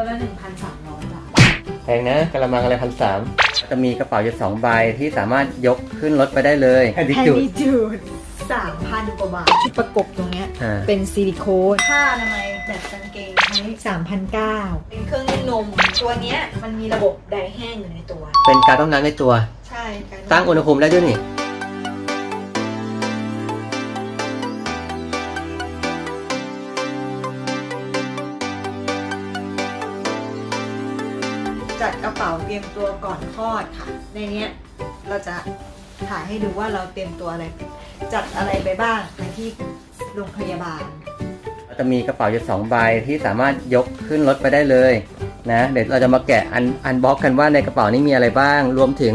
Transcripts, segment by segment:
ตัวละ1,300บาทแพงนะกระมังอะไรพันสามจะมีกระเป๋าอยู่สองใบที่สามารถยกขึ้นรถไปได้เลยแฮนดี้แฮนจูดดี้จูด3,000กว่าบาทที่ประกบตรงเนี้ยอ่า เป็นซิลิโคนผ้าอนามัยแบบกางเกงใช้3,900เป็นเครื่องนึ่งนม ตัวเนี้ยมันมีระบบไดแห้งอยู่ในตัว เป็นการต้มน้ำในตัว ใช่การตั้งอุณหภูมิได้ด้วยนี่ เตรียมตัวก่อนคลอดค่ะ ในนี้เราจะถ่ายให้ดูว่าเราเตรียมตัวอะไร จัดอะไรไปบ้างในที่โรงพยาบาล จะมีกระเป๋าอยู่สองใบที่สามารถยกขึ้นรถไปได้เลยนะเดี๋ยวเราจะมาแกะอันอันบ็อกกันว่าในกระเป๋านี้มีอะไรบ้าง รวมถึง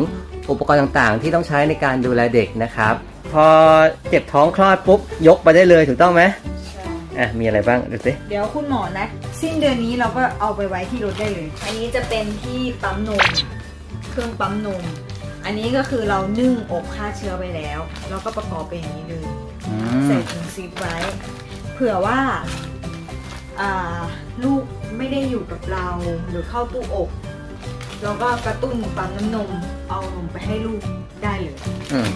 อุปกรณ์ต่างๆ ที่ต้องใช้ในการดูแลเด็กนะครับ พอเจ็บท้องคลอดปุ๊บยกไปได้เลยถูกต้องไหม อะมีอะไรบ้างดูสิเดี๋ยวคุณหมอนะ สิ้นเดือนนี้เราก็เอาไปไว้ที่รถได้เลย อันนี้จะเป็นที่ปั๊มนมเครื่องปั๊มนม อันนี้ก็คือเรานึ่งอบฆ่าเชื้อไปแล้วแล้วก็ประกอบเป็นอย่างนี้เลยอืมใส่ถุงซิปไว้เผื่อว่าอ่าลูกไม่ได้อยู่กับเราหรือเข้าตู้อบ เราก็กระตุ้นปั๊มน้ำนม เอานมไปให้ลูกได้เลย อืม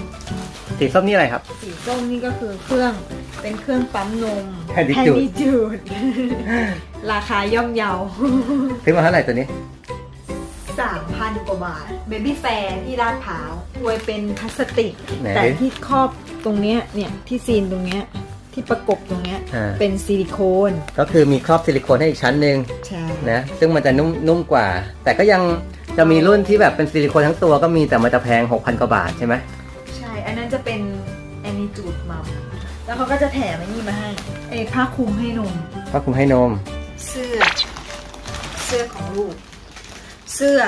สีส้มนี่อะไรครับ สีส้มนี่ก็คือเครื่องเป็นเครื่องปั๊มนม Handy Juice Handy Juice ราคาย่อมเยา ซื้อมาเท่าไหร่ตัวนี้ สามพันกว่าบาทเบบี้แฟร์ที่ลาดพร้าวรวยเป็นพลาสติก ไหนแต่ที่ครอบตรงเนี้ยเนี่ยที่ซีนตรงเนี้ยที่ประกบตรงเนี้ยอ่า เป็นซิลิโคนก็คือมีครอบซิลิโคนให้อีกชั้นหนึ่งใช่นะซึ่งมันจะนุ่มนุ่มกว่า แต่ก็ยัง จะมีรุ่นที่แบบเป็นซิลิโคนทั้งตัวก็มีแต่มันจะแพง 6,000 กว่าบาทใช่ไหมใช่ อันนั้นจะเป็นแอนนิจูดมัมแล้วเขาก็จะแถมไอ้นี่มาให้ไอ้ผ้าคลุมให้นม ก็คุมให้นม เสื้อ เสื้อของลูก เสื้อ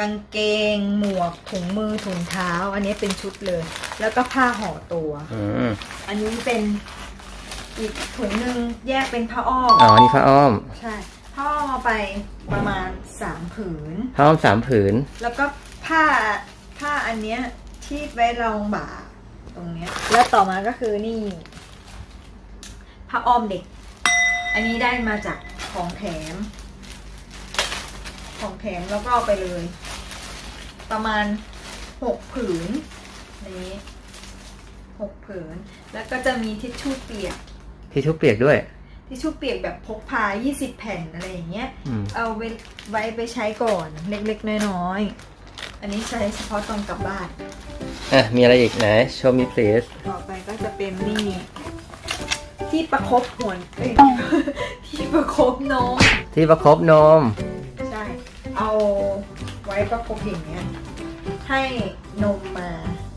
กางเกง หมวก ถุงมือ ถุงเท้า อันนี้เป็นชุดเลย แล้วก็ผ้าห่อตัว อืมอันนี้เป็นอีกถุงหนึ่งแยกเป็นผ้าอ้อม อ๋อนี่ผ้าอ้อม ใช่ ผ้าอ้อมเอาไปประมาณสามผืนผ้าอ้อมสามผืน แล้วก็ผ้าผ้าอันเนี้ยที่ไว้รองบ่าตรงเนี้ย แล้วต่อมาก็คือนี่ผ้าอ้อมเด็ก อันนี้ได้มาจากของแถม ของแถมแล้วก็เอาไปเลย ประมาณหกผืนนี้หกผืน แล้วก็จะมีทิชชู่เปียก ที่ชุบเปียกด้วย ทิชชู่เปียกแบบพกพา 20 แผ่นอะไรอย่างเงี้ย อืม เอาไว้ไว้ไปใช้ก่อนเล็กๆ น้อยๆ อันนี้ใช้เฉพาะตอนกลับบ้าน อะ มีอะไรอีกไหน show me please ต่อไปก็จะเป็นนี่ที่ประคบหัวเอ้ย ที่ประคบนมที่ประคบนม ใช่ เอาไว้ประคบอย่างเงี้ยให้นมมา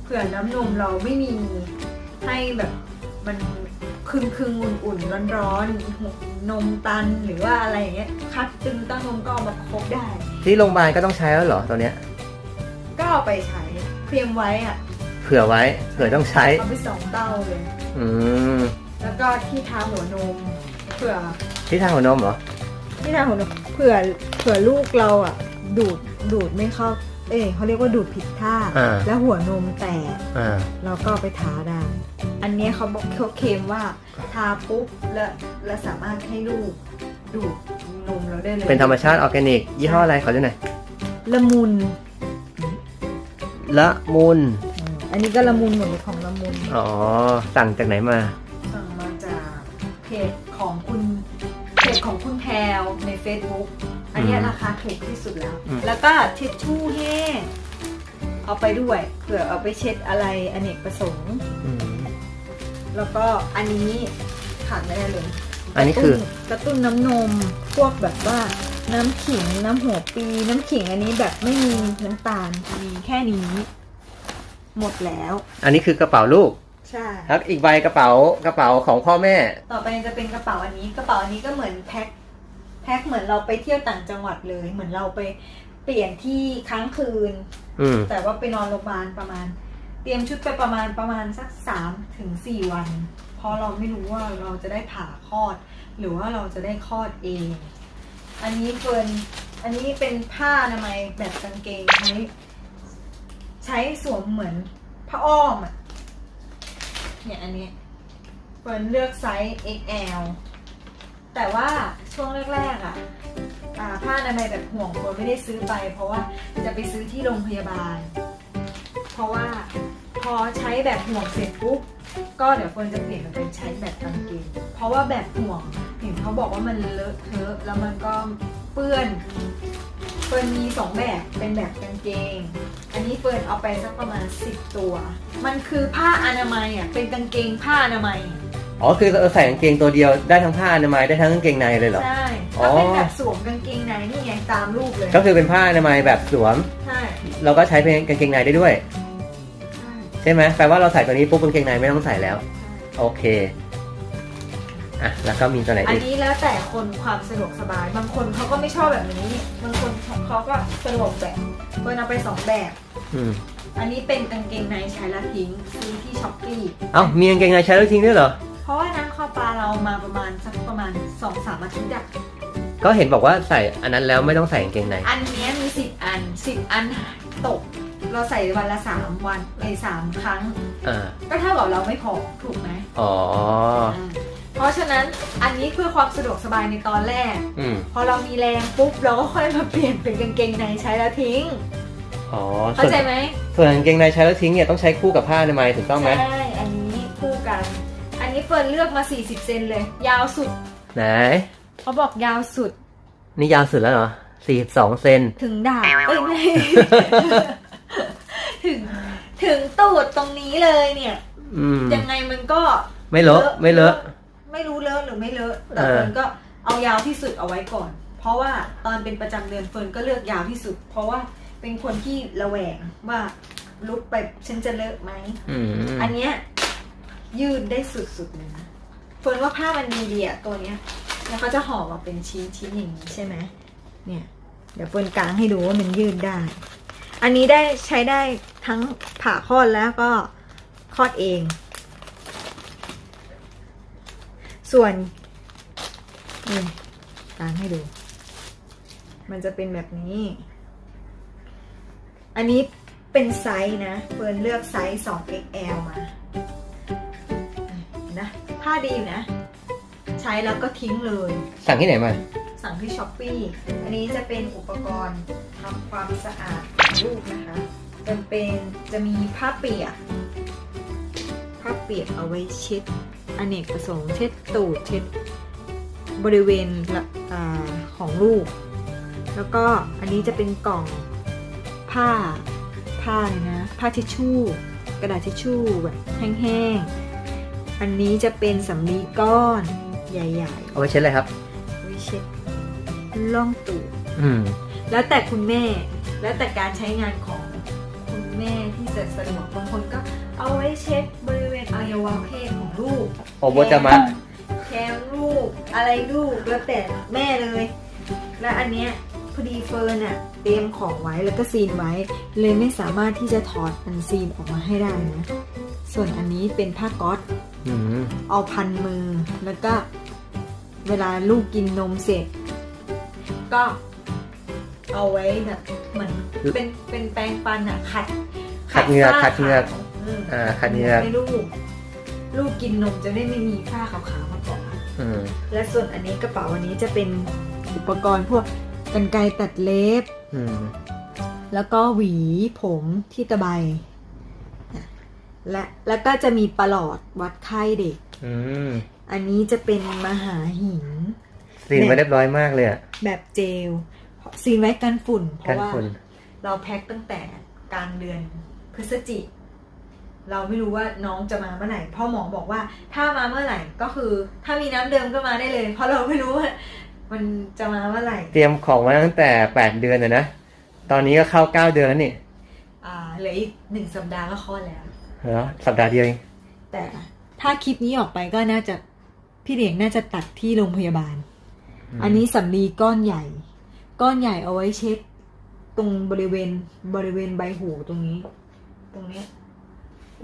เผื่อน้ำนมเราไม่มีให้แบบมัน คึงคึงๆอุ่นๆร้อนๆนมตันหรือว่าอะไรอย่างเงี้ยคัดจึงตั้งนมก็เอามาประคบได้ ที่โรงพยาบาลก็ต้องใช้แล้วเหรอตัวเนี้ยก็เอาไปใช้เตรียมไว้อะเผื่อไว้เผื่อต้องใช้ เอาไปสองเต้าเลย อืมแล้วก็ที่ทาหัวนมเผื่อที่ทางหัวนมเหรอ ที่ทาหัวนมเผื่อเผื่อลูกเราอะ ดูดดูดไม่เข้า เอ้ยเขาเรียกว่าดูดผิดท่า อ่า แล้วหัวนมแตกอ่า เราก็เอาไปทาได้ อันเนี้ยเขาบอกเขาเคลมว่าทาปุ๊บแล้วแล้วสามารถให้ลูกดูดนมเราได้เลยเป็นธรรมชาติออร์แกนิก ยี่ห้ออะไรขอดูหน่อยละมุนละมุน อืมอันนี้ก็ละมุนหมดเลยของละมุน อ๋อ สั่งจากไหนมา สั่งมาจากเพจของคุณเพจของคุณแพลวใน Facebook อันเนี้ยอืมราคาถูกที่สุดแล้ว อืม แล้วก็ทิชชู่แห้งเอาไปด้วยเผื่อเอาไปเช็ดอะไรอเนกประสงค์ อืม แล้วก็อันนี้ขาดไม่ได้เลยอันนี้คือ กระตุ้นน้ำนมพวกแบบว่าน้ำขิงน้ำหัวปี น้ำขิงอันนี้แบบไม่มีน้ำตาลมีแค่นี้ หมดแล้ว อันนี้คือกระเป๋าลูก ใช่แล้วอีกใบกระเป๋ากระเป๋าของพ่อแม่ ต่อไปจะเป็นกระเป๋าอันนี้ กระเป๋าอันนี้ก็เหมือนแพ็ค แพ็คเหมือนเราไปเที่ยวต่างจังหวัดเลย เหมือนเราไปเปลี่ยนที่ค้างคืน อืมแต่ว่าไปนอนโรงพยาบาลประมาณ เตรียมชุดไปประมาณประมาณสักสามถึงสี่วันเพราะเราไม่รู้ว่าเราจะได้ผ่าคลอด หรือว่าเราจะได้คลอดเอง อันนี้เฟิร์นอันนี้เป็นผ้าอนามัยแบบกางเกงใช้ใช้สวมเหมือนผ้าอ้อมอะเนี่ยอันนี้เฟิร์นเลือกไซส์ XL แต่ว่าช่วงแรกๆอะผ้าอนามัยแบบห่วงเฟิร์นไม่ได้ซื้อไป เพราะว่าจะไปซื้อที่โรงพยาบาล เพราะว่าพอใช้แบบห่วงเสร็จปุ๊บก็เดี๋ยวเฟิร์นจะเปลี่ยนมาเป็นใช้แบบกางเกงเพราะว่าแบบห่วงเห็นเขาบอกว่ามันเลอะเทอะแล้วมันก็เปื้อนเฟิร์นมีสองแบบเป็นแบบกางเกง อันนี้เฟิร์นเอาไปสักประมาณ10ตัว มันคือผ้าอนามัยอะเป็นกางเกงผ้าอนามัย อ๋อคือเราใส่กางเกงตัวเดียวได้ทั้งผ้าอนามัยได้ทั้งกางเกงในเลยเหรอ ใช่อ๋อ ถ้าเป็นแบบสวมกางเกงในนี่ไงตามรูปเลยก็คือเป็นผ้าอนามัยแบบสวม ใช่เราก็ใช้เป็นกางเกงในได้ด้วย ใช่ใช่ไหมแปลว่าเราใส่ตัวนี้ปุ๊บกางเกงในไม่ต้องใส่แล้วโอเค อะ แล้วก็มีตัวไหนอันอีก นี้แล้วแต่คนความสะดวกสบาย บางคนเขาก็ไม่ชอบแบบนี้ บางคนเขาก็สะดวกแบบเฟิร์นเอาไปสองแบบ อืม อันนี้เป็นกางเกงในใช้แล้วทิ้งซื้อที่ช้อปปี้ เอ้า มีกางเกงในใช้แล้วทิ้งด้วยเหรอ เพราะว่าน้ำข้าวปลาเรามาประมาณสักประมาณสองสามอาทิตย์อะก็เห็นบอกว่าใส่อันนั้นแล้วไม่ต้องใส่กางเกงในอันเนี้ยมีสิบอันสิบอันตก เราใส่วันละสามวันไอ้สามครั้ง อ่าก็เท่ากับเราไม่พอถูกไหมอ๋อเพราะฉะนั้นอันนี้เพื่อความสะดวกสบายในตอนแรก อืมพอเรามีแรงปุ๊บเราก็ค่อยมาเปลี่ยนเป็นกางเกงในใช้แล้วทิ้ง อ๋อเข้าส่วนใจไหมส่วนกางเกงในใช้แล้วทิ้งเนี่ยต้องใช้คู่กับผ้าอนามัยถูกต้องไหมใช่อันนี้คู่กันอั นนี้เฟิร์นเลือกมา 40 เซนเลย ยาวสุด ไหน เขาบอกยาวสุด นี่ยาวสุดแล้วเหรอสี่สองเซน ถึงด่างเอ้ยไม่ ถึง ถึงตูดตรงนี้เลยเนี่ย อืม ยังไงมันก็ไม่เลอะไม่เลอะ ไม่รู้เลอะหรือไม่เลอะ แต่เออเฟิร์นก็เอายาวที่สุดเอาไว้ก่อน เพราะว่าตอนเป็นประจำเดือนเฟิร์นก็เลือกยาวที่สุด เพราะว่าเป็นคนที่ระแวงว่าลุกไปฉันจะเลอะไหม อืม อันเนี้ย ยืดได้สุดๆเลยนะเฟิร์นว่าผ้ามันดีดีอะตัวเนี้ย แล้วเขาจะห่อมาเป็นชิ้นชิ้นอย่างนี้ใช่ไหมเนี่ยเดี๋ยวเฟิร์นกางให้ดูว่ามันยืดได้ อันนี้ได้ใช้ได้ทั้งผ่าคลอดแล้วก็คลอดเอง ส่วนนี่กางให้ดู มันจะเป็นแบบนี้ อันนี้เป็นไซส์นะเฟิร์นเลือกไซส์ 2XL มา ผ้าดีอยู่นะ ใช้แล้วก็ทิ้งเลย สั่งที่ไหนมา สั่งที่ช้อปปี้อันนี้จะเป็นอุปกรณ์ทำความสะอาดของลูกนะคะจะเป็นจะมีผ้าเปียกผ้าเปียกเอาไว้เช็ดอเนกประสงค์เช็ดตูดเช็ดบริเวณละอาของลูก แล้วก็อันนี้จะเป็นกล่องผ้าผ้าเลยนะ ผ้าทิชชู่ กระดาษทิชชู่แบบแห้งๆ อันนี้จะเป็นสำลีก้อนใหญ่เอาไว้เช็ดเลยครับ ๆไว้เช็ดล่องตูดอืม แล้วแต่คุณแม่ แล้วแต่การใช้งานของคุณแม่ที่จะสะดวกบางคนก็เอาไว้เช็ดบริเวณอวัยวะเพศของลูก โอโบจะมา แคมลูกอะไรลูกแล้วแต่แม่เลย และอันเนี้ยพอดีเฟิร์นอะเตรียมของไว้แล้วก็ซีนไว้ เลยไม่สามารถที่จะถอดอันซีนออกมาให้ได้นะส่วนอันนี้เป็นผ้าก๊อตอืม เอาพันมือ แล้วก็เวลาลูกกินนมเสร็จ ก็เอาไว้แบบเหมือนเป็นเป็นแปรงฟันอะขัดขัดเหงือกฝ้าขัดเหงือกขาวอ่าขัดเหงือกให้ลูก ลูกกินนมจะได้ไม่มีฝ้าขาวๆมาเกาะอืมและส่วนอันนี้กระเป๋าอันนี้จะเป็นอุปกรณ์พวกกันไกรตัดเล็บอืมแล้วก็หวีผมที่ตะไบอะ และแล้วก็จะมีประหลอดวัดไข้เด็ก อืมอันนี้จะเป็นมหาหินซีนมาเรียบร้อยมากเลยอะแบบเจลซีนไว้กันฝุ่น เพกันราะว่า ฝุ่นเราแพ็คตั้งแต่กลางเดือนพฤศจิกเราไม่รู้ว่าน้องจะมาเมื่อไหร่เพ่อหมอบอกว่า ถ้ามาเมื่อไหร่ก็คือ ถ้ามีน้ำเดิมก็มาได้เลย เพราะเราไม่รู้ว่า มันจะมาเมื่อไหร่เตรียมของมาตั้งแต่แปดเดือนนะนะ ตอนนี้ก็เข้าเก้าเดือนแล้วนี่ อ่าเหลืออีกหนึ่งสัปดาห์ก็คลอดแล้ว เหรอสัปดาห์เดียวเองแต่ถ้าคลิปนี้ออกไปก็น่าจะพี่เลี้ยงน่าจะตัดที่โรงพยาบาลมอันนี้สำลีก้อนใหญ่ ก้อนใหญ่เอาไว้เช็ดตรงบริเวณบริเวณใบหูตรงนี้ ตรงเนี้ย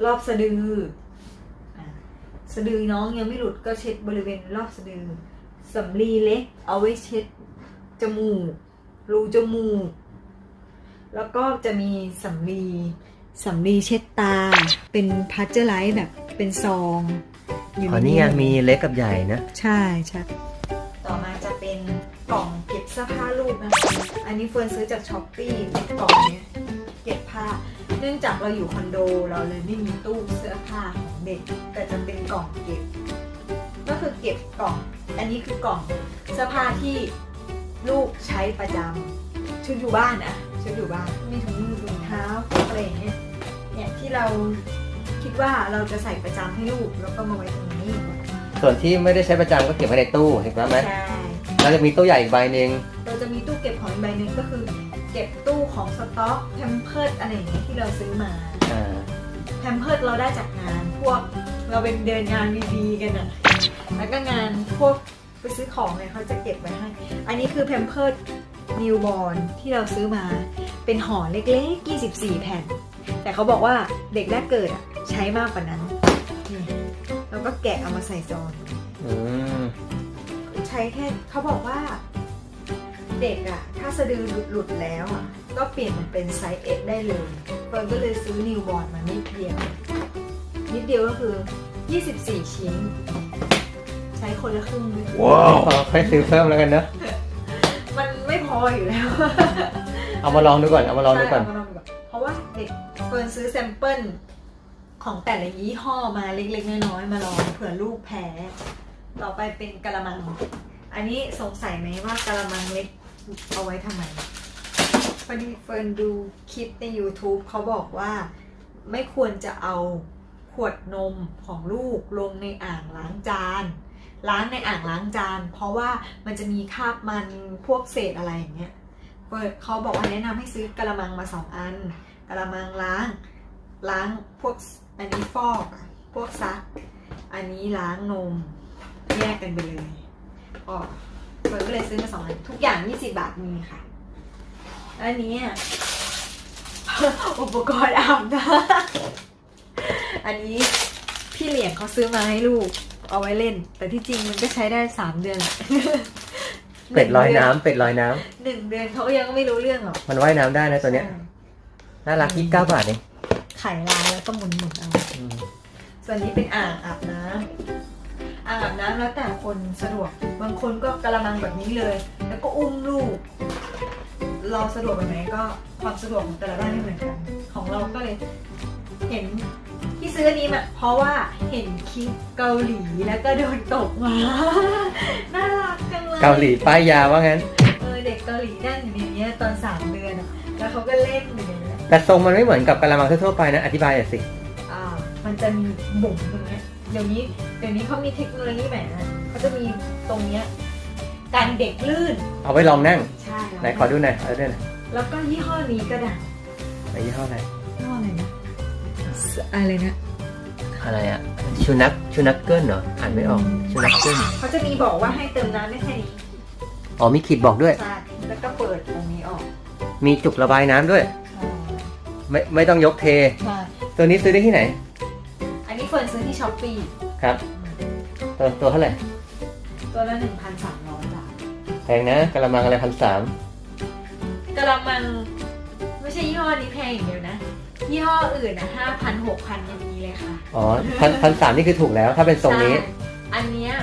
รอบสะดืออะสะดือน้องยังไม่หลุดก็เช็ดบริเวณรอบสะดือสำลีเล็ก เอาไว้เช็ดจมูกรูจมูก แล้วก็จะมีสำลี สำลีเช็ดตา เป็นพัชเจอร์ไลท์แบบเป็นซองอยู่อ๋อในนี่ไงมีเล็กกับใหญ่นะ ใช่ใช่ต่อมาจะเป็นกล่องเก็บสสื้อผ้าลูกนะคะอันนี้เฟิร์นซื้อจากช้อปปี้เป็นกล่องเนี้ยเก็บผ้า เนื่องจากเราอยู่คอนโดเราเลยไม่มีตู้เสื้อผ้าของเด็กแต่จะเป็นกล่องเก็บ ก็คือเก็บกล่อง อันนี้คือกล่องเสื้อผ้าที่ลูกใช้ประจำชุดอยู่บ้านอะชุดอยู่บ้านมีถุงมือถุงเท้าพวกอะไรอย่างเงี้ยเนี่ยที่เราคิดว่าเราจะใส่ประจำให้ลูกแล้วก็มาไว้ตรงนี้ส่วนที่ไม่ได้ใช้ประจำก็เก็บไว้ในตู้เห็นไหมใช่แล้วจะมีตู้ใหญ่อีกใบหนึ่งเราจะมีตู้เก็บของอีกใบหนึ่งก็คือ เก็บตู้ของสต็อกแพมเพิร์ดอะไรอย่างเงี้ยที่เราซื้อมาอ่าแพมเพิร์ดเราได้จากงานพวกเราเป็นเดินงานดีๆกันอะแล้วก็งานพวกไปซื้อของเนี่ยเขาจะเก็บไว้ให้ อันนี้คือแพมเพิร์ดนิวบอ n ที่เราซื้อมา เป็นห่อเล็กๆ 24 แผ่น แต่เขาบอกว่าเด็กแรกเกิดอะใช้มากกว่านั้นนี่แล้วก็แกะเอามาใส่ซองอืมใช้แค่เขาบอกว่า เด็กอะถ้าสะดือหลุดหลุดๆแล้วอะก็เปลี่ยนเป็นไซส์ S ได้เลยเฟิร์นก็เลยซื้อนิวบอ n มานิดเดียว นิดเดียวก็คือ 24 ชิ้น ใช้คนละครึ่งด้วยพอค่อยซื้อเพิ่มแล้วกันเนอะมันไม่พออยู่แล้ว เอามาลองดูก่อนเอามาลองดูก่อน ใช่เามาลองดูก่อน เพราะว่าเด็กเฟิร์นซื้อแซมเปิลของแต่ละยี่ห้อมาเล็กๆน้อยๆมาลองเผื่อลูกแพ้ ต่อไปเป็นกระมัง อันนี้สงสัยไหมว่ากระมังเล็กเอาไว้ทำไมพอดีเฟิร์นดูคลิปใน YouTube เขาบอกว่าไม่ควรจะเอาขวดนมของลูกลงในอ่างล้างจาน ล้างในอ่างล้างจาน เพราะว่ามันจะมีคราบมันพวกเศษอะไรอย่างเงี้ย เปิดเขาบอกว่าแนะนำให้ซื้อกระมังมาสองอันกระมังล้างล้างพวกอันนี้ฟอก พวกซัก อันนี้ล้างนม แยกกันไปเลยอ๋อเปิดก็เลยซื้อมาสองอันทุกอย่าง20บาทมีค่ะอันนี้อุปกรณ์อาบน้ำอันนี้พี่เหลียงเขาซื้อมาให้ลูกเอาไว้เล่น แต่ที่จริงมันก็ใช้ได้สามเดือน เป็ดลอยน้ำเป็ดลอยน้ำหนึ่งเดือนเขาก็ยังไม่รู้เรื่องหรอกมันว่ายน้ำได้นะตัวเนี้ยใช่น่ารักยี่สิบเก้าบาทเองไข่ลายแล้วก็หมุนหมุนๆเอา อืมส่วนนี้เป็นอ่างอาบน้ำอ่างอาบน้ำแล้วแต่คนสะดวก บางคนก็กระมังแบบนี้เลย แล้วก็อุ้มลูก เราสะดวกแบบไหนก็ความสะดวกของแต่ละบ้านไม่เหมือนกัน ของเราก็เลยเห็น ที่ซื้ออันนี้มาเพราะว่าเห็นคลิปเกาหลีแล้วก็โดนตกมา น่ารักจังเลยเกาหลีป้ายยาว่างั้น เออเด็กเกาหลีนั่งอยู่ในเนี้ยตอนสามเดือนอะแล้วเขาก็เล่นอยู่ในเนี้ยแต่ทรงมันไม่เหมือนกับกะละมังทั่วๆไปนะอธิบายหน่อยสิ อ่า มันจะมีบุ๋มตรงเนี้ยเดี๋ยวนี้เดี๋ยวนี้เขามีเทคโนโลยีแบบนะเขาจะมีตรงเนี้ยการเด็กลื่นเอาไว้ลองนั่งใช่ไหนขอดูหน่อยเอาด้วยหน่อยแล้วก็ยี่ห้อนี้ก็ดังไหนยี่ห้ออะไรยี่ห้ออะไรนะส อะไรนะ อะไรอะชูนักชูนักเกิลเหรออ่านไม่ออกชูนักเกิลเขาจะมีบอกว่าให้เติมน้ำได้แค่นี้อ๋อมีขีดบอกด้วย ใช่แล้วก็เปิดตรงนี้ออก มีจุกระบายน้ำด้วยใช่ไม่ไม่ต้องยกเท ใช่ ตัวนี้ซื้อได้ที่ไหน อันนี้เฟิร์นซื้อที่ช้อปปี้ครับ ตัวตัวเท่าไหร่ ตัวละหนึ่งพันสามร้อยบาทแพงนะกะละมังอะไรพันสามกระมัง ไม่ใช่ยี่ห้อนี้แพงอย่างเดียวนะ ยี่ห้ออื่นนะห้าพันหกพันยังมีเลยค่ะ อ๋อพันพันสามนี่คือถูกแล้วถ้าเป็นทรงนี้ ใช่อันเนี้ย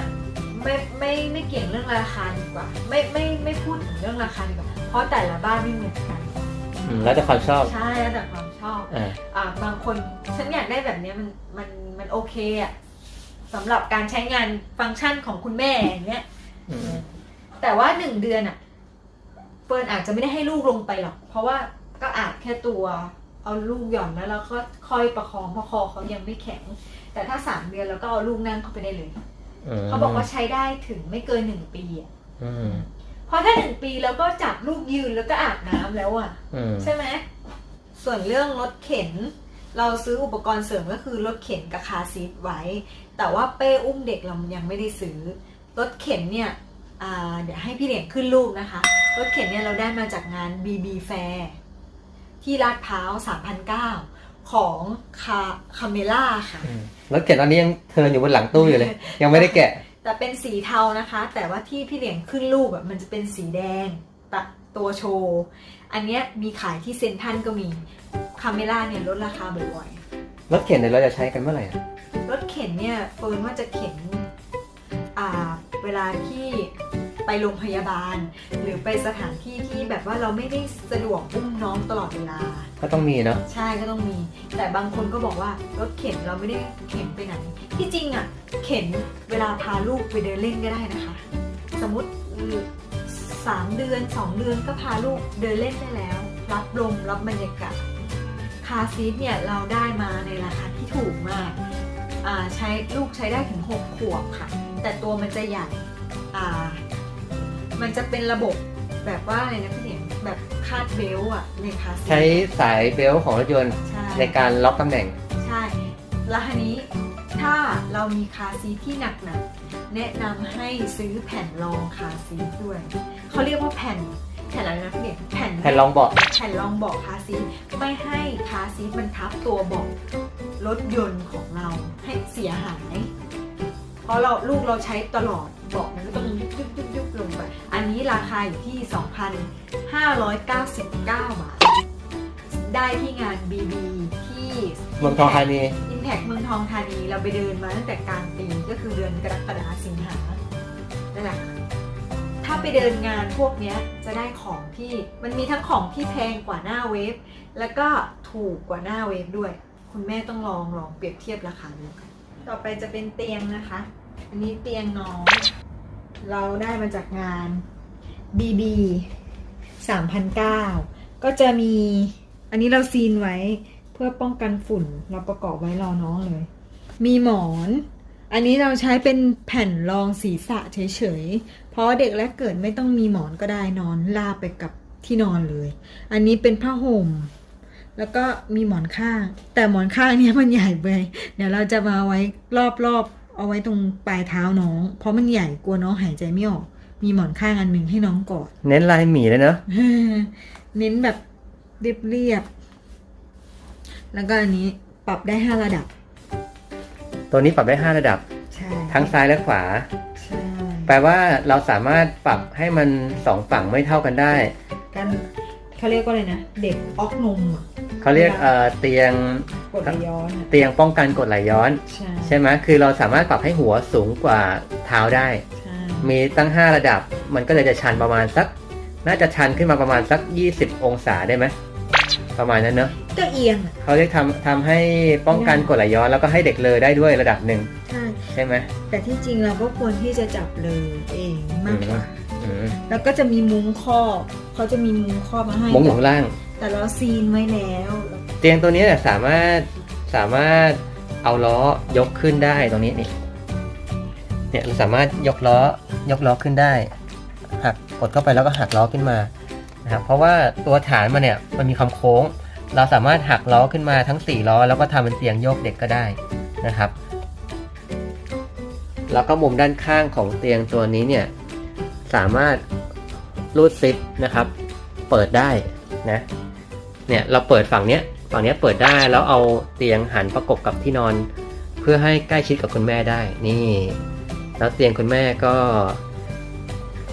ไม่ไม่ไม่เกี่ยงเรื่องราคาดีกว่า ไม่ไม่ไม่พูดถึงเรื่องราคาดีกว่า เพราะแต่ละบ้านไม่เหมือนกัน อืมแล้วแต่ความชอบ ใช่แล้วแต่ความชอบ อ่า อ่าบางคนฉันอยากได้แบบเนี้ยมันมันมันโอเคอะสำหรับการใช้งานฟังก์ชันของคุณแม่อย่างเงี้ย อืม แต่ว่าหนึ่งเดือนอะเฟิร์นอาจจะไม่ได้ให้ลูกลงไปหรอก เพราะว่าก็อาบแค่ตัว เอาลูกหย่อนแล้วเราก็ค่อยประคองเพราะคอเขายังไม่แข็ง แต่ถ้าสามเดือนเราก็เอาลูกนั่งเข้าไปได้เลยมเขาบอกว่าใช้ได้ถึงไม่เกินหนึ่งปีอะอืมเพราะถ้าหนึ่งปีแล้วก็จับลูกยืนแล้วก็อาบน้ำแล้วอะอืมใช่ไหมส่วนเรื่องรถเข็น เราซื้ออุปกรณ์เสริมก็คือรถเข็นกับคาร์ซีทไว้ แต่ว่าเป้อุ้มเด็กเรายังไม่ได้ซื้อรถเข็นเนี่ยอ่าเดี๋ยวให้พี่เหลียงขึ้นรูปนะคะ รถเข็นเนี่ยเราได้มาจากงาน BB Fair ที่ลาดพร้าว3,009ของคาคาเมล่าค่ะอืมรถเข็นตอนนี้ยังเทิร์นอยู่บนหลังตู้อยู่เลย ยังไม่ได้แกะ แต่เป็นสีเทานะคะ แต่ว่าที่พี่เหลียงขึ้นรูปแบบมันจะเป็นสีแดงตัดตัวโชว์ อันเนี้ยมีขายที่เซ็นทรัลก็มีคาเมล่าเนี่ยลดราคาบ่อยรถเข็นเดี๋ยวเราจะใช้กันเมื่อไหร่อะๆรถเข็นเนี่ยเฟิร์นว่าจะเข็นอ่าเวลาที่ ไปโรงพยาบาล หรือไปสถานที่ที่แบบว่าเราไม่ได้สะดวกอุ้มน้องตลอดเวลา ก็ต้องมีเนาะใช่ก็ต้องมี แต่บางคนก็บอกว่ารถเข็นเราไม่ได้เข็นไปไหนที่จริงอะ่ะเข็นเวลาพาลูกไปเดินเล่นก็ได้นะคะ สมมติเออสามเดือนสองเดือนก็พาลูกเดินเล่นได้แล้ว รับลมรับบรรยากาศคาร์ซีทเนี่ยเราได้มาในราคาที่ถูกมากอ่าใช้ลูกใช้ได้ถึง 6 ขวบค่ะ แต่ตัวมันจะใหญ่อ่า มันจะเป็นระบบแบบว่าอะไรนะพี่เหนียงแบบคาดเบลต์อะในคาร์ซีทใช้สายเบลต์ของรถยนต์ใช่ในการล็อกตำแหน่ง ใช่ แล้วทีนี้ถ้าเรามีคาร์ซีทที่หนักหนักๆแนะนำให้ซื้อแผ่นรองคาร์ซีทด้วยเขาเรียกว่าแผ่นแผ่นอะไรนะพี่เนี่ยแผ่น แผ่นรองเบาะแผ่นรองเบาะคาร์ซีทไม่ให้คาร์ซีทมันทับตัวเบาะรถยนต์ของเราให้เสียหาย เพราะเราลูกเราใช้ตลอดเบาะมันก็ต้องยุบยุบยุบยุบลงไป อันนี้ราคาอยู่ที่ 2,599 บาท ได้ที่งาน BB ที่เมืองทองธานีอินแพคเมืองทองธานี เราไปเดินมาตั้งแต่กลางปีก็คือเดือนกรกฎาสิงหานั่นแหละค่ะถ้าไปเดินงานพวกเนี้ยจะได้ของที่มันมีทั้งของที่แพงกว่าหน้าเวฟแล้วก็ถูกกว่าหน้าเวฟด้วย คุณแม่ต้องลองลองเปรียบเทียบราคาดูกัน ต่อไปจะเป็นเตียงนะคะ อันนี้เตียงน้อง เราได้มาจากงาน BB 3,009ก็จะมี อันนี้เราซีนไว้เพื่อป้องกันฝุ่น เราประกอบไว้รอน้องเลย มีหมอน อันนี้เราใช้เป็นแผ่นรองศีรษะเฉยๆ เพราะเด็กแรกเกิดไม่ต้องมีหมอนก็ได้นอนลาไปกับที่นอนเลย อันนี้เป็นผ้าห่ม แล้วก็มีหมอนข้าง แต่หมอนข้างเนี้ยมันใหญ่ไป เดี๋ยวเราจะมาไว้รอบๆ เอาไว้ตรงปลายเท้าน้อง เพราะมันใหญ่กลัวน้องหายใจไม่ออก มีหมอนข้างอันหนึ่งให้น้องกอด เน้นลายหมีเลยเนาะเน้นแบบเรียบเรียบๆ แล้วก็อันนี้ปรับได้ห้าระดับ ตัวนี้ปรับได้5ระดับ ใช่ ทั้งซ้ายและขวา ใช่ แปลว่าเราสามารถปรับให้มันสองฝั่งไม่เท่ากันได้ กันเขาเรียกว่าอะไรนะ เด็กออกนมอะ เขาเรียกเอ่อเตียงกดไหลย้อนอะเตียงป้องกันกดไหลย้อน ใช่ใช่ไหมคือเราสามารถปรับให้หัวสูงกว่าเท้าได้ ใช่มีตั้ง 5 ระดับ มันก็เลยจะชันประมาณสัก น่าจะชันขึ้นมาประมาณสัก 20 องศาได้ไหม ประมาณนั้นเนอะก็เอียงอะเขาเรียกทำทำให้ป้องกันกดไหลย้อน แล้วก็ให้เด็กเลยได้ด้วยระดับหนึ่งใช่ใช่ไหม แต่ที่จริงเราก็ควรที่จะจับเลยเองมากกว่าอืมแล้วก็จะมีมุ้งครอบเขาจะมีมุ้งครอบมาให้มงอยู่ข้างล่าง แต่เราซีนไว้แล้วเตียงตัวนี้เนี่ยสามารถสามารถเอาล้อยกขึ้นได้ตรงนี้นี่เนี่ยเราสามารถยกล้อยกล้อขึ้นได้ หักกดเข้าไปแล้วก็หักล้อขึ้นมานะครับเพราะว่าตัวฐานมันเนี่ยมันมีความโค้ง เราสามารถหักล้อขึ้นมาทั้ง 4 ล้อ แล้วก็ทำเป็นเตียงโยกเด็กก็ได้นะครับ แล้วก็มุมด้านข้างของเตียงตัวนี้เนี่ยสามารถรูดซิปนะครับ เปิดได้นะ เนี่ยเราเปิดฝั่งเนี้ยฝั่งเนี้ยเปิดได้แล้วเอาเตียงหันประกบกับที่นอน เพื่อให้ใกล้ชิดกับคุณแม่ได้นี่ แล้วเตียงคุณแม่ก็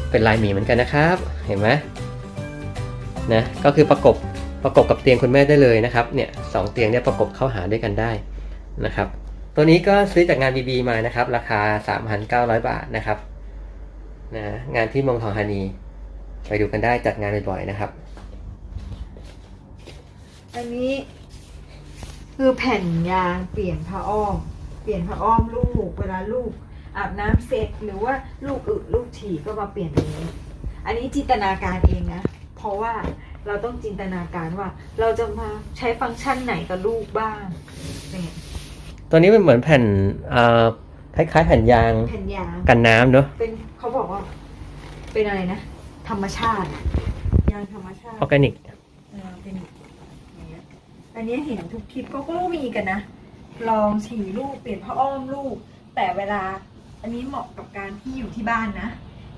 เป็นลายหมีเหมือนกันนะครับ เห็นไหมนะก็คือประกบประกบกับเตียงคุณแม่ได้เลยนะครับเนี่ยสองเตียงเนี่ยประกบเข้าหาด้วยกันได้นะครับ ตัวนี้ก็ซื้อจากงาน BB มานะครับ ราคา 3,900 บาทนะครับนะงานที่เมืองทองธานี ไปดูกันได้จัดงานบ่อยๆนะครับ อันนี้ คือแผ่นยางเปลี่ยนผ้าอ้อม เปลี่ยนผ้าอ้อมลูก เวลาลูกอาบน้ำเสร็จหรือว่าลูกอึลูกฉี่ก็มาเปลี่ยนตรงนี้ อันนี้จินตนาการเองนะ เพราะว่าเราต้องจินตนาการว่า เราจะมาใช้ฟังก์ชันไหนกับลูกบ้างเนี่ยตัวนี้เป็นเหมือนแผ่นเอ่อคล้ายๆ แผ่นยางแผ่นยาง กันน้ำเนอะเป็นเขาบอกว่า เป็นอะไรนะ ธรรมชาติ ยางธรรมชาอติอร์แกนิก เออเป็นอย่างเงี้ย อันนี้เห็นทุกคลิปก็ก็มีกันนะ ลองฉี่ลูกเปลี่ยนผ้าอ้อมลูก แต่เวลาอันนี้เหมาะกับการที่อยู่ที่บ้านนะ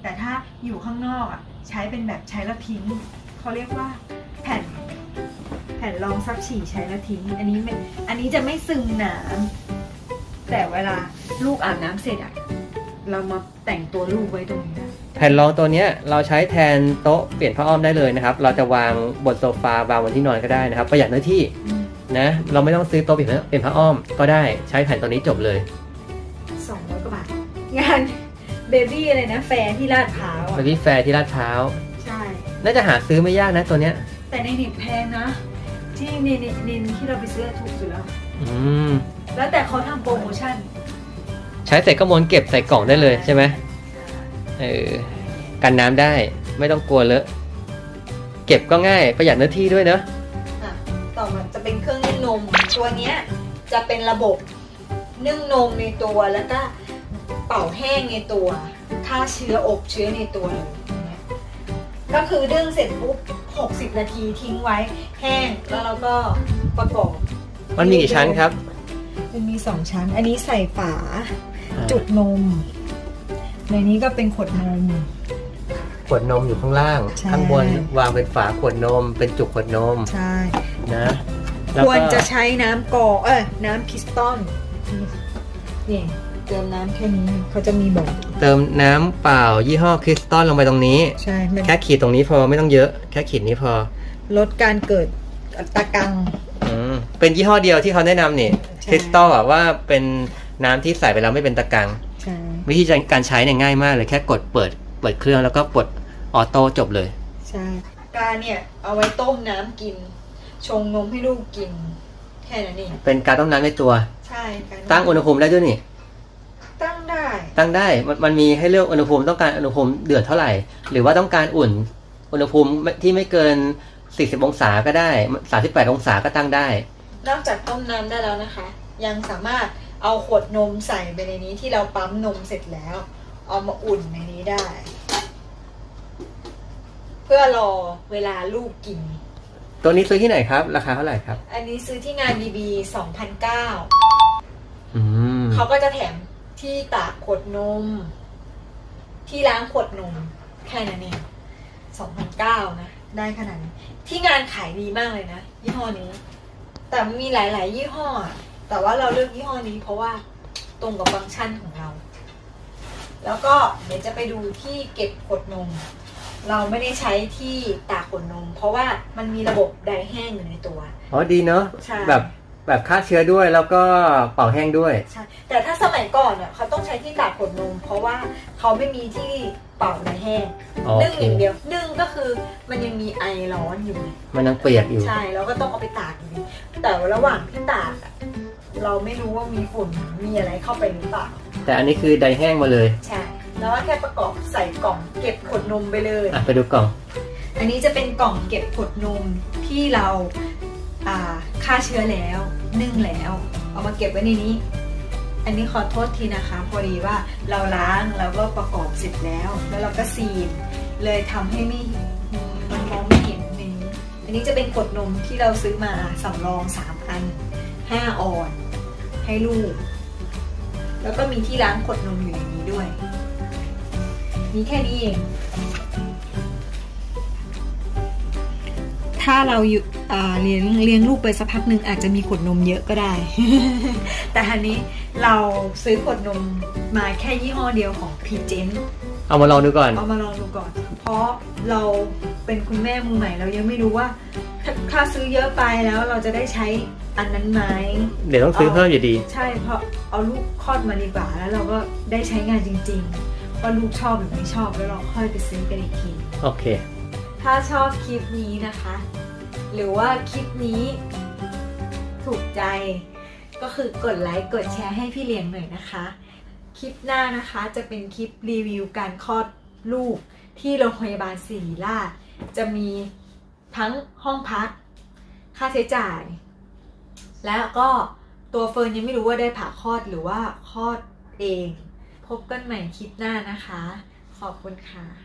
แต่ถ้าอยู่ข้างนอกอะใช้เป็นแบบใช้แล้วทิ้งเขาเรียกว่าแผ่น แผ่นรองซับฉี่ใช้แล้วทิ้ง อันนี้มันอันนี้จะไม่ซึมน้ำแต่เวลาลูกอาบน้ำเสร็จอะ เรามาแต่งตัวลูกไว้ตรงนี้ได้แผ่นรองตัวเนี้ยเราใช้แทนโต๊ะเปลี่ยนผ้าอ้อมได้เลยนะครับ เราจะวางบนโซฟาวางบนที่นอนก็ได้นะครับประหยัดเนื้อที่อืมนะเราไม่ต้องซื้อโต๊ะเปลี่ยนผ้าเปลี่ยนผ้าอ้อมก็ได้ใช้แผ่นตัวนี้จบเลย สองร้อยกว่าบาท งานเบบี้อะไรนะ แฟร์ที่ลาดพร้าวเบอะบี้แฟร์ที่ลาดพร้าวใช่ น่าจะหาซื้อไม่ยากนะตัวเนี้ย แต่ในเน็ตแพงนะ ที่ในเน็ตเน็ตที่เราไปซื้อถูกสุดแล้ว อืม แล้วแต่เขาทำโปรโมชั่น ใช้เสร็จก็ม้วนเก็บใส่กล่องได้เลยใช่ไหมเออกันน้ำได้ไม่ต้องกลัวเลอะเก็บก็ง่ายประหยัดเนื้อที่ด้วยเนอะอะต่อมาจะเป็นเครื่องนึ่งนม ตัวเนี้ยจะเป็นระบบนึ่งนมในตัวแล้วก็เป่าแห้งในตัวฆ่าเชื้ออบเชื้อในตัวเลยเนี่ยก็คือนึ่งเสร็จปุ๊บ60 นาทีทิ้งไว้แห้งแล้วเราก็ประกอบมันมีกี่ชั้นครับ มันมีสองชั้น อันนี้ใส่ฝา จุดนม ในนี้ก็เป็นขวดนม ขวดนมอยู่ข้างล่าง ใช่ ข้างบนวางเป็นฝาขวดนม เป็นจุกขวดนมใช่ นะแล้วควรก็จะใช้น้ำกรอกเอ้ยน้ำคริสตัลนี่เติมน้ำแค่นี้เขาจะมีบอกเติมน้ำเปล่ายี่ห้อคริสตัลลงไปตรงนี้ ใช่มันแค่ขีดตรงนี้พอไม่ต้องเยอะ แค่ขีดนี้พอลดการเกิดตะกัง อืมเป็นยี่ห้อเดียวที่เขาแนะนำนี่ใช่ คริสตัลอะว่าเป็น น้ำที่ใส่ไปแล้วไม่เป็นตะกังใช่วิธีการใช้เนี่ยง่ายมากเลยแค่กดเปิดเปิดเครื่องแล้วก็ปลดออโต้จบเลยใช่การเนี่ยเอาไว้ต้มน้ำกิน ชงนมให้ลูกกิน แค่นั้นเองเป็นการต้มน้ำในตัว ใช่การตั้งอุณหภูมิได้ด้วยนี่ ตั้งได้ ตั้งได้มันมันมีให้เลือกอุณหภูมิต้องการอุณหภูมิเดือดเท่าไหร่ หรือว่าต้องการอุ่น อุณหภูมิที่ไม่เกิน 40 องศาก็ได้ 38 องศาก็ตั้งได้ นอกจากต้มน้ำได้แล้วนะคะ ยังสามารถ เอาขวดนมใส่ไปในนี้ที่เราปั๊มนมเสร็จแล้ว เอามาอุ่นในนี้ได้ เพื่อรอเวลาลูกกิน ตัวนี้ซื้อที่ไหนครับ ราคาเท่าไหร่ครับ อันนี้ซื้อที่งาน BB 2009อืมเขาก็จะแถมที่ตากขวดนม ที่ล้างขวดนม แค่นั้นเอง2009นะ ได้ขนาดนี้ที่งานขายดีมากเลยนะ ยี่ห้อนี้ แต่มันมีหลาย ๆ ยี่ห้ออะ แต่ว่าเราเลือกยี่ห้อนี้เพราะว่าตรงกับฟังก์ชันของเรา แล้วก็เดี๋ยวจะไปดูที่เก็บขวดนม เราไม่ได้ใช้ที่ตากขวดนม เพราะว่ามันมีระบบไดแห้งอยู่ในตัว อ๋อดีเนาะใช่ แบบแบบฆ่าเชื้อด้วยแล้วก็เป่าแห้งด้วย ใช่ แต่ถ้าสมัยก่อนอะเขาต้องใช้ที่ตากขวดนม เพราะว่าเขาไม่มีที่เป่าไดแห้งโอนึ่งเค อย่างเดียวนึ่งก็คือมันยังมีไอร้อนอยู่มันยังเปียกอยู่ ใช่ แล้วก็ต้องเอาไปตากอยู่ดีแต่ระหว่างที่ตากอะ เราไม่รู้ว่ามีฝุ่นมีอะไรเข้าไปหรือเปล่าแต่อันนี้คือไดแห้งมาเลย ใช่แล้วก็แค่ประกอบใส่กล่องเก็บขวดนมไปเลย อะไปดูกล่อง อันนี้จะเป็นกล่องเก็บขวดนมที่เราอ่าฆ่าเชื้อแล้วนึ่งแล้ว เอามาเก็บไว้ในนี้ อันนี้ขอโทษทีนะคะ พอดีว่าเราล้างแล้วก็ประกอบเสร็จแล้ว แล้วเราก็ซีนเลยทำให้ไม่มันมองไม่เห็นในนี้อันนี้จะเป็นขวดนมที่เราซื้อมาสำรองสามอัน ห้าออน ให้ลูก แล้วก็มีที่ล้างขวดนมอยู่ในนี้ด้วย มีแค่นี้เอง ถ้าเราอยู่อ่าเลี้ยงเลี้ยงลูกไปสักพักหนึ่งอาจจะมีขวดนมเยอะก็ได้ แต่อันนี้เราซื้อขวดนมมาแค่ยี่ห้อเดียวของพีเจนเอามาลองดูก่อน เอามาลองดูก่อน เพราะเราเป็นคุณแม่มือใหม่เรายังไม่รู้ว่า ถ้าถ้าซื้อเยอะไปแล้วเราจะได้ใช้ อันนั้นไหมเดี๋ยวต้องซื้อเพิ่มอยู่ดี ใช่เพราะเอาลูกคลอดมาดีกว่าแล้วเราก็ได้ใช้งานจริงๆว่าลูกชอบหรือไม่ชอบแล้วเราค่อยไปซื้อกันอีกทีโอเค ถ้าชอบคลิปนี้นะคะ หรือว่าคลิปนี้ถูกใจ ก็คือกดไลค์กดแชร์ให้พี่เลี้ยงหน่อยนะคะ คลิปหน้านะคะจะเป็นคลิปรีวิวการคลอดลูกที่โรงพยาบาลศิริราชจะมีทั้งห้องพัก ค่าใช้จ่าย แล้วก็ตัวเฟิร์นยังไม่รู้ว่าได้ผ่าคลอดหรือว่าคลอดเอง พบกันใหม่คลิปหน้านะคะ ขอบคุณค่ะ